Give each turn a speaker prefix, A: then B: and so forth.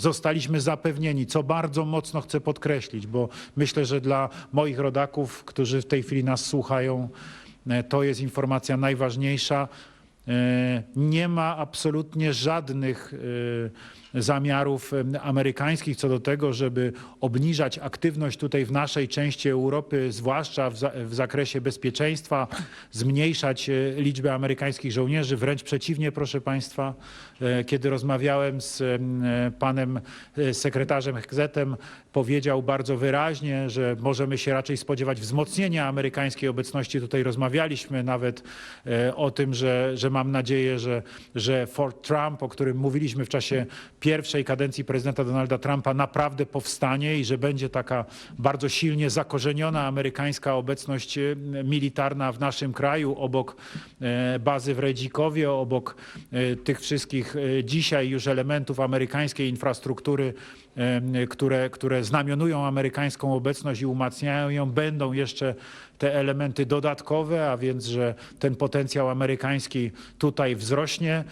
A: zostaliśmy zapewnieni, co bardzo mocno chcę podkreślić, bo myślę, że dla moich rodaków, którzy w tej chwili nas słuchają, e, to jest informacja najważniejsza. E, Nie ma absolutnie żadnych e, zamiarów amerykańskich co do tego, żeby obniżać aktywność tutaj w naszej części Europy, zwłaszcza w, za, w zakresie bezpieczeństwa, zmniejszać e, liczbę amerykańskich żołnierzy. Wręcz przeciwnie, proszę Państwa, kiedy rozmawiałem z em, panem sekretarzem Hegzetem, powiedział bardzo wyraźnie, że możemy się raczej spodziewać wzmocnienia amerykańskiej obecności. Tutaj rozmawialiśmy nawet o tym, że, że mam nadzieję, że, że Fort Trump, o którym mówiliśmy w czasie pierwszej kadencji prezydenta Donalda Trumpa, naprawdę powstanie i że będzie taka bardzo silnie zakorzeniona amerykańska obecność e, militarna w naszym kraju, obok e, bazy w Redzikowie, obok e, tych wszystkich dzisiaj już elementów amerykańskiej infrastruktury, które, które znamionują amerykańską obecność i umacniają ją, będą jeszcze te elementy dodatkowe, a więc, że ten potencjał amerykański tutaj wzrośnie.